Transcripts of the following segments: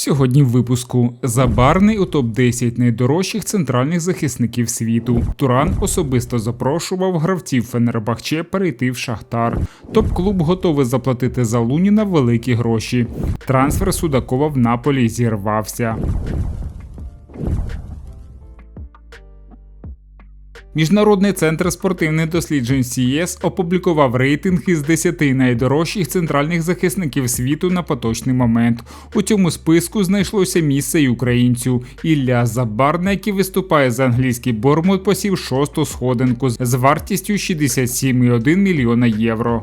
Сьогодні в випуску Забарний у топ-10 найдорожчих центральних захисників світу. Туран особисто запрошував гравців Фенербахче перейти в Шахтар. Топ-клуб готовий заплатити за Луніна великі гроші. Трансфер Судакова в Наполі зірвався. Міжнародний центр спортивних досліджень CES опублікував рейтинг із 10 найдорожчих центральних захисників світу на поточний момент. У цьому списку знайшлося місце й українцю. Ілля Забарна, який виступає за англійський Бормут, посів шосту сходинку з вартістю 67,1 мільйона євро.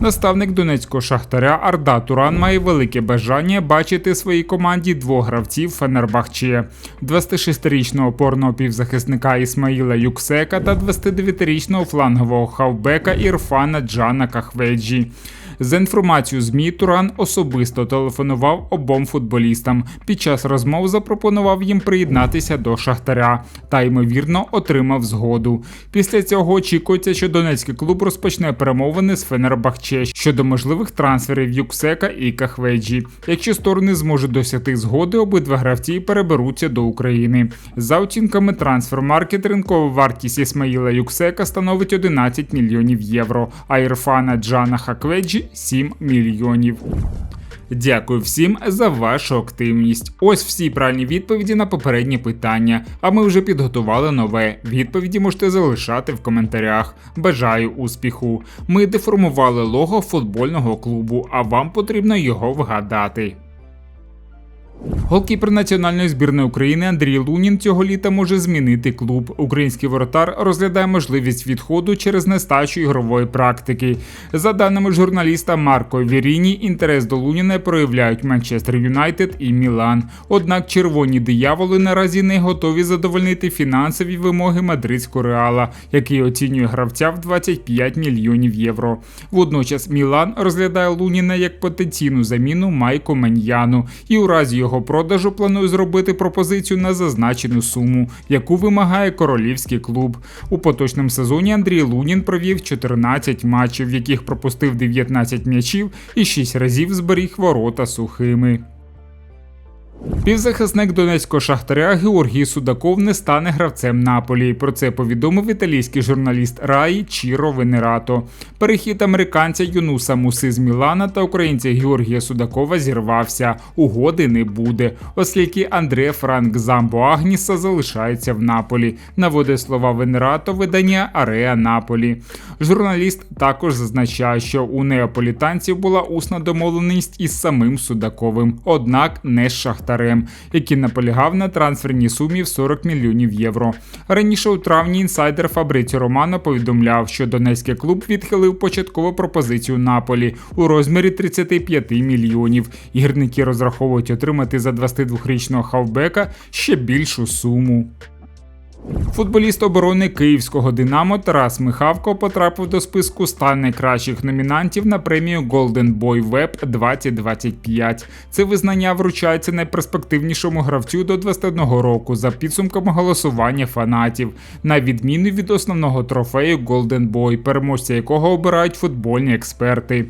Наставник донецького шахтаря Арда Туран має велике бажання бачити своїй команді двох гравців Фенербахче: 26-річного опорного півзахисника Ісмаїла Юксека та 29-річного флангового хавбека Ірфана Джана Кахведжі. За інформацією ЗМІ, Туран особисто телефонував обом футболістам. Під час розмов запропонував їм приєднатися до Шахтаря та ймовірно отримав згоду. Після цього очікується, що Донецький клуб розпочне перемовини з Фенербахче щодо можливих трансферів Юксека і Кахведжі. Якщо сторони зможуть досягти згоди, обидва гравці переберуться до України. За оцінками трансфер-маркет, ринкова вартість Ісмаїла Юксека становить 11 мільйонів євро, а Ірфана Джана Хакведжі 7 мільйонів. Дякую всім за вашу активність. Ось всі правильні відповіді на попередні питання. А ми вже підготували нове. Відповіді можете залишати в коментарях. Бажаю успіху! Ми деформували лого футбольного клубу, а вам потрібно його вгадати. Голкіпер національної збірної України Андрій Лунін цього літа може змінити клуб. Український воротар розглядає можливість відходу через нестачу ігрової практики. За даними журналіста Марко Віріні, інтерес до Луніна проявляють Манчестер Юнайтед і Мілан. Однак червоні дияволи наразі не готові задовольнити фінансові вимоги мадридського реала, який оцінює гравця в 25 мільйонів євро. Водночас Мілан розглядає Луніна як потенційну заміну Майко Меньяну і у разі його продажу планує зробити пропозицію на зазначену суму, яку вимагає королівський клуб. У поточному сезоні Андрій Лунін провів 14 матчів, в яких пропустив 19 м'ячів і 6 разів зберіг ворота сухими. Півзахисник донецького шахтаря Георгій Судаков не стане гравцем Наполі. Про це повідомив італійський журналіст Раї Чіро Венерато. Перехід американця Юнуса Муси з Мілана та українця Георгія Судакова зірвався. Угоди не буде, оскільки Андре Франк Замбо Агніса залишається в Наполі. Наводить слова Венерато видання Ареа Наполі. Журналіст також зазначає, що у неаполітанців була усна домовленість із самим Судаковим, однак не з Шахтарем, який наполягав на трансферній сумі в 40 мільйонів євро. Раніше у травні інсайдер Фабриці Романо повідомляв, що Донецький клуб відхилив початкову пропозицію Наполі у розмірі 35 мільйонів. Гірники розраховують отримати за 22-річного хавбека ще більшу суму. Футболіст оборони київського Динамо Тарас Михавко потрапив до списку ста найкращих номінантів на премію Golden Boy Web 2025. Це визнання вручається найперспективнішому гравцю до 21 року за підсумками голосування фанатів, на відміну від основного трофею Golden Boy, переможця якого обирають футбольні експерти.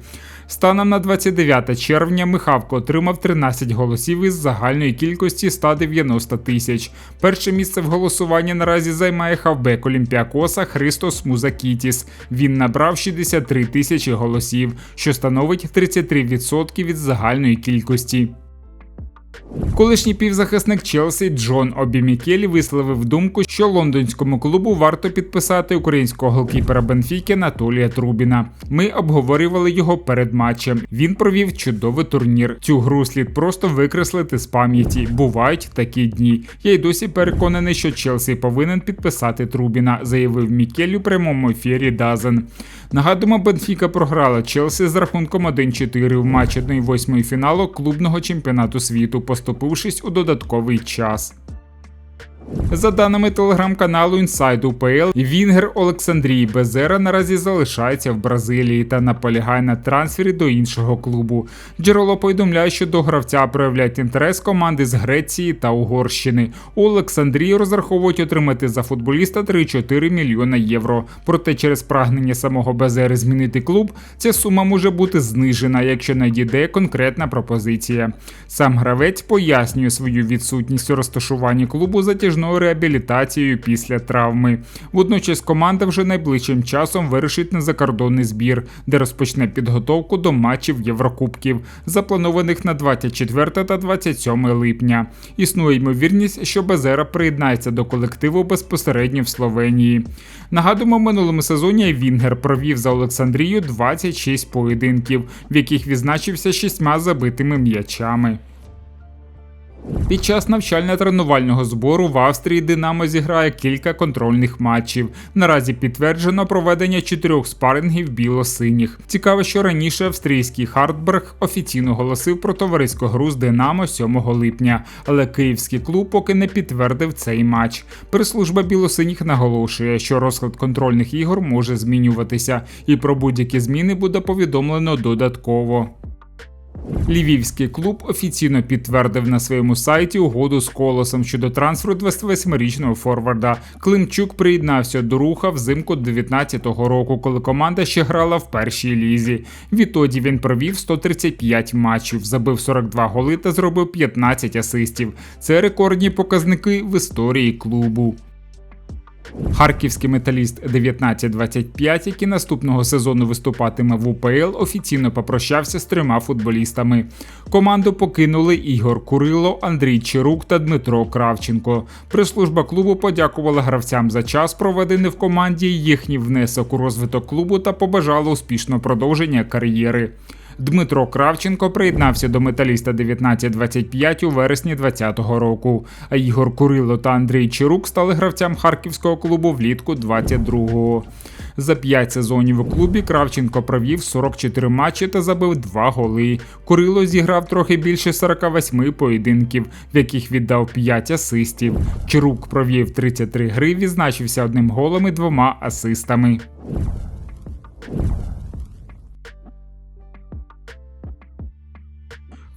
Станом на 29 червня Михавко отримав 13 голосів із загальної кількості 190 тисяч. Перше місце в голосуванні наразі займає хавбек Олімпіакоса Христос Музакітіс. Він набрав 63 тисячі голосів, що становить 33% від загальної кількості. Колишній півзахисник Челсі Джон Обімікелі висловив думку, що лондонському клубу варто підписати українського голкіпера Бенфіки Анатолія Трубіна. Ми обговорювали його перед матчем. Він провів чудовий турнір. Цю гру слід просто викреслити з пам'яті. Бувають такі дні. Я й досі переконаний, що Челсі повинен підписати Трубіна, заявив Мікель у прямому ефірі Дазен. Нагадуємо, Бенфіка програла Челсі з рахунком 1-4 в матч 1-8 фіналу клубного чемпіонату світу, поступившись у додатковий час. За даними телеграм-каналу Inside UPL, Вінгер Олександрій Безера наразі залишається в Бразилії та наполягає на трансфері до іншого клубу. Джерело повідомляє, що до гравця проявляють інтерес команди з Греції та Угорщини. У Олександрії розраховують отримати за футболіста 3-4 мільйона євро. Проте через прагнення самого Безери змінити клуб, ця сума може бути знижена, якщо надійде конкретна пропозиція. Сам гравець пояснює свою відсутність у розташуванні клубу затяжною реабілітацією після травми. Водночас команда вже найближчим часом вирішить на закордонний збір, де розпочне підготовку до матчів Єврокубків, запланованих на 24 та 27 липня. Існує ймовірність, що Безера приєднається до колективу безпосередньо в Словенії. Нагадуємо, минулому сезоні Вінгер провів за Олександрію 26 поєдинків, в яких відзначився шістьма забитими м'ячами. Під час навчально-тренувального збору в Австрії Динамо зіграє кілька контрольних матчів. Наразі підтверджено проведення чотирьох спарингів біло-синіх. Цікаво, що раніше австрійський Хартберг офіційно оголосив про товариську гру з Динамо 7 липня, але київський клуб поки не підтвердив цей матч. Прес-служба білосиніх наголошує, що розклад контрольних ігор може змінюватися, і про будь-які зміни буде повідомлено додатково. Львівський клуб офіційно підтвердив на своєму сайті угоду з колосом щодо трансферу 28-річного форварда. Климчук приєднався до руха взимку 2019 року, коли команда ще грала в першій лізі. Відтоді він провів 135 матчів, забив 42 голи та зробив 15 асистів. Це рекордні показники в історії клубу. Харківський металіст 1925, який наступного сезону виступатиме в УПЛ, офіційно попрощався з трьома футболістами. Команду покинули Ігор Курило, Андрій Чирук та Дмитро Кравченко. Прес-служба клубу подякувала гравцям за час, проведений в команді, їхній внесок у розвиток клубу та побажала успішного продовження кар'єри. Дмитро Кравченко приєднався до металіста 1925 у вересні 2020 року. А Ігор Курило та Андрій Чирук стали гравцям харківського клубу влітку 22-го. За 5 сезонів у клубі Кравченко провів 44 матчі та забив 2 голи. Курило зіграв трохи більше 48 поєдинків, в яких віддав 5 асистів. Чирук провів 33 гри, відзначився одним голом і двома асистами.